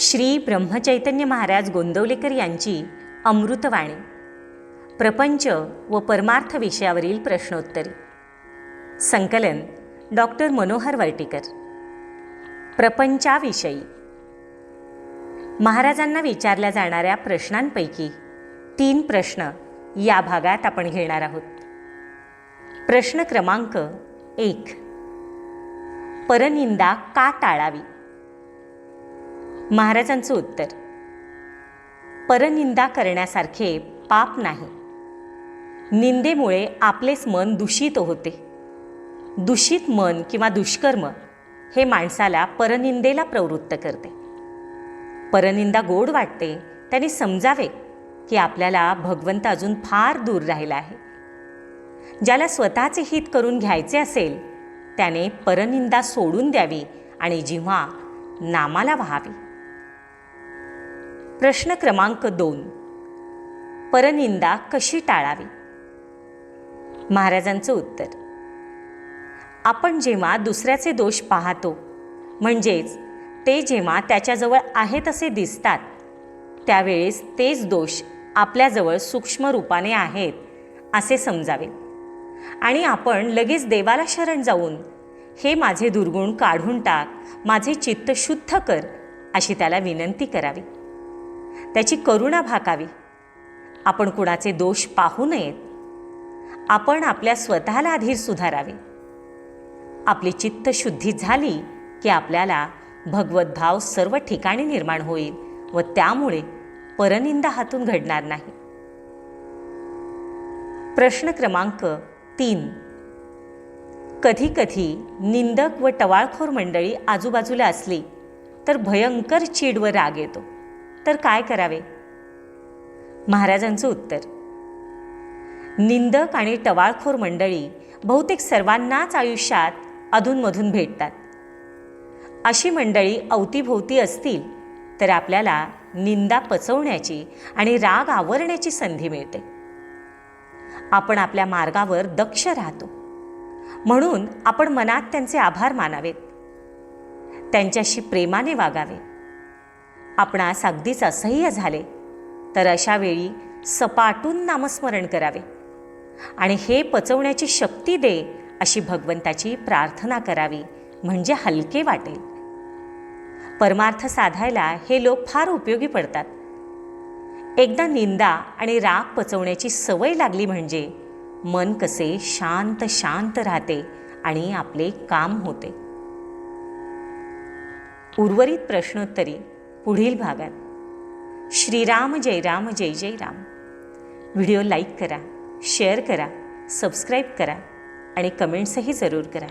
श्री ब्रह्मचैतन्य महाराज गोंदवलेकर यांची अमृतवाणी. प्रपंच व परमार्थ विषयावरील प्रश्नोत्तरी. संकलन डॉक्टर मनोहर वर्टीकर. प्रपंचाविषयी. महाराजांना विचारल्या जाणाऱ्या प्रश्नांपैकी तीन प्रश्न या भागात आपण घेणार आहोत. प्रश्न क्रमांक एक. परनिंदा का टाळावी? महाराजांचं उत्तर. परनिंदा करण्यासारखे पाप नाही. निंदेमुळे आपलेच मन दूषित होते. दूषित मन किंवा दुष्कर्म हे माणसाला परनिंदेला प्रवृत्त करते. परनिंदा गोड वाटते त्याने समजावे की आपल्याला भगवंत अजून फार दूर राहिला आहे. ज्याला स्वतःचे हित करून घ्यायचे असेल त्याने परनिंदा सोडून द्यावी आणि जेव्हा नामाला व्हावी. प्रश्न क्रमांक दोन. परनिंदा कशी टाळावी? महाराजांचं उत्तर. आपण जेव्हा दुसऱ्याचे दोष पाहतो म्हणजेच ते जेव्हा त्याच्याजवळ आहेत असे दिसतात त्यावेळेस तेच दोष आपल्याजवळ सूक्ष्म रूपाने आहेत असे समजावे. आणि आपण लगेच देवाला शरण जाऊन हे माझे दुर्गुण काढून टाक माझे चित्त शुद्ध कर अशी त्याला विनंती करावी. त्याची करुणा भाकावी. आपण कुणाचे दोष पाहू नयेत. आपण आपल्या स्वतःला आधी सुधारावे. आपली चित्तशुद्धी झाली की आपल्याला भगवत भाव सर्व ठिकाणी निर्माण होईल व त्यामुळे परनिंदा हातून घडणार नाही. प्रश्न क्रमांक तीन. कधीकधी निंदक व टवाळखोर मंडळी आजूबाजूला असली तर भयंकर चीड व राग येतो. तर काय करावे? महाराजांचं उत्तर. निंदक आणि टवाळखोर मंडळी बहुतेक सर्वांनाच आयुष्यात अधूनमधून भेटतात. अशी मंडळी अवतीभोवती असतील तर आपल्याला निंदा पचवण्याची आणि राग आवरण्याची संधी मिळते. आपण आपल्या मार्गावर दक्ष राहतो. म्हणून आपण मनात त्यांचे आभार मानावेत. त्यांच्याशी प्रेमाने वागावे. आपणास अगदीच असह्य झाले. तर अशावेळी सपाटून नामस्मरण करावे. आणि हे पचवण्याची शक्ती दे अशी भगवंताची प्रार्थना करावी म्हणजे हलके वाटेल. परमार्थ साधायला हे लोक फार उपयोगी पडतात. एकदा निंदा आणि राग पचवण्याची सवय लागली म्हणजे मन कसे शांत शांत राहते आणि आपले काम होते. उर्वरित प्रश्नोत्तरी. पुढील भागात. श्रीराम जय राम जय जय राम. व्हिडिओ लाईक करा शेअर करा सबस्क्राईब करा आणि कमेंट्सही जरूर करा.